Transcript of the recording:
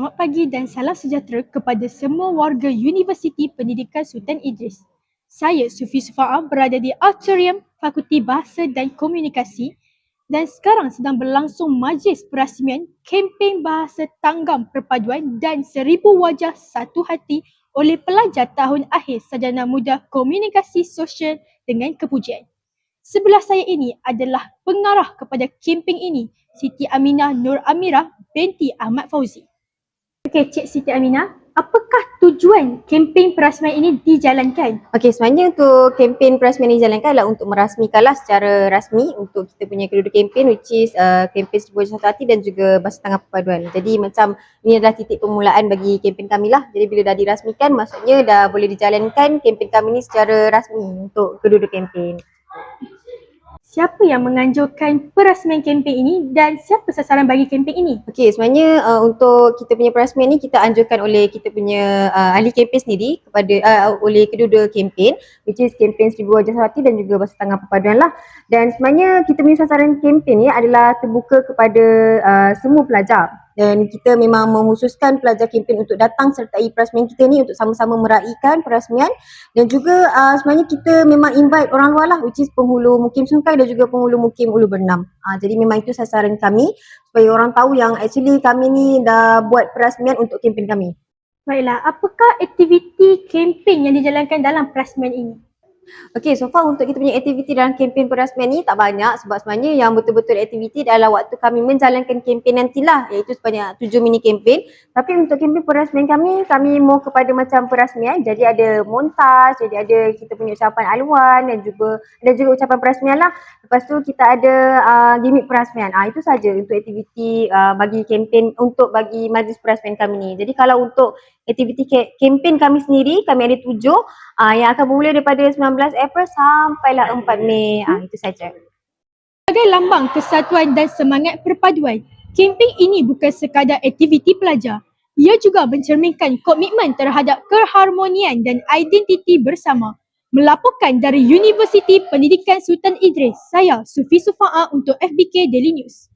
Selamat pagi dan salam sejahtera kepada semua warga Universiti Pendidikan Sultan Idris. Saya Sufi Sufa'a berada di Auditorium Fakulti Bahasa dan Komunikasi dan sekarang sedang berlangsung majlis perasmian kempen bahasa tanggam perpaduan dan seribu wajah satu hati oleh pelajar tahun akhir sarjana muda komunikasi sosial dengan kepujian. Sebelah saya ini adalah pengarah kepada kempen ini, Siti Aminah Nur Amirah binti Ahmad Fauzi. Okey, Cik Siti Aminah, apakah tujuan kempen perasmian ini dijalankan? Okey, sebenarnya untuk kempen perasmian ini dijalankan adalah untuk merasmikanlah secara rasmi untuk kita punya kedua kempen which is uh, kempen Sebuah Satu Hati dan juga Bahasa Tangan Perpaduan. Jadi macam ini adalah titik permulaan bagi kempen kami lah. Jadi bila dah dirasmikan maksudnya dah boleh dijalankan kempen kami ni secara rasmi untuk kedua kempen. Siapa yang menganjurkan perasmian kempen ini dan siapa sasaran bagi kempen ini? Okey, sebenarnya uh, untuk kita punya perasmian ni kita anjurkan oleh kita punya uh, ahli kempen sendiri kepada uh, oleh kedua-dua kempen which is kempen Seribu Wajah Sehati dan juga Bahasa Tangan Perpaduan lah. Dan sebenarnya kita punya sasaran kempen ni adalah terbuka kepada uh, semua pelajar dan kita memang menghususkan pelajar kempen untuk datang sertai perasmian kita ni untuk sama-sama meraihkan perasmian dan juga uh, sebenarnya kita memang invite orang luar lah which is penghulu mukim sungkai dan juga penghulu mukim ulu bernam. Uh, jadi memang itu sasaran kami supaya orang tahu yang actually kami ni dah buat perasmian untuk kempen kami. Baiklah, apakah aktiviti kempen yang dijalankan dalam perasmian ini? Okey, so far untuk kita punya aktiviti dalam kempen perasmian ni tak banyak sebab sebenarnya yang betul-betul aktiviti adalah waktu kami menjalankan kempen nantilah iaitu sebanyak tujuh mini kempen. Tapi untuk kempen perasmian kami, kami mau kepada macam perasmian jadi ada montaj, jadi ada kita punya ucapan aluan dan juga ada juga ucapan perasmian lah. Lepas tu kita ada uh, gimmick perasmian. Ah itu saja untuk aktiviti uh, bagi kempen untuk bagi majlis perasmian kami ni. Jadi kalau untuk aktiviti ke- kempen kami sendiri, kami ada tujuh uh, yang akan bermula daripada 19 April sampailah 4 Mei. Ah itu saja. Sebagai lambang kesatuan dan semangat perpaduan, kempen ini bukan sekadar aktiviti pelajar. Ia juga mencerminkan komitmen terhadap keharmonian dan identiti bersama. Melaporkan dari Universiti Pendidikan Sultan Idris, saya Sufi Sufa'a untuk FBK Daily News.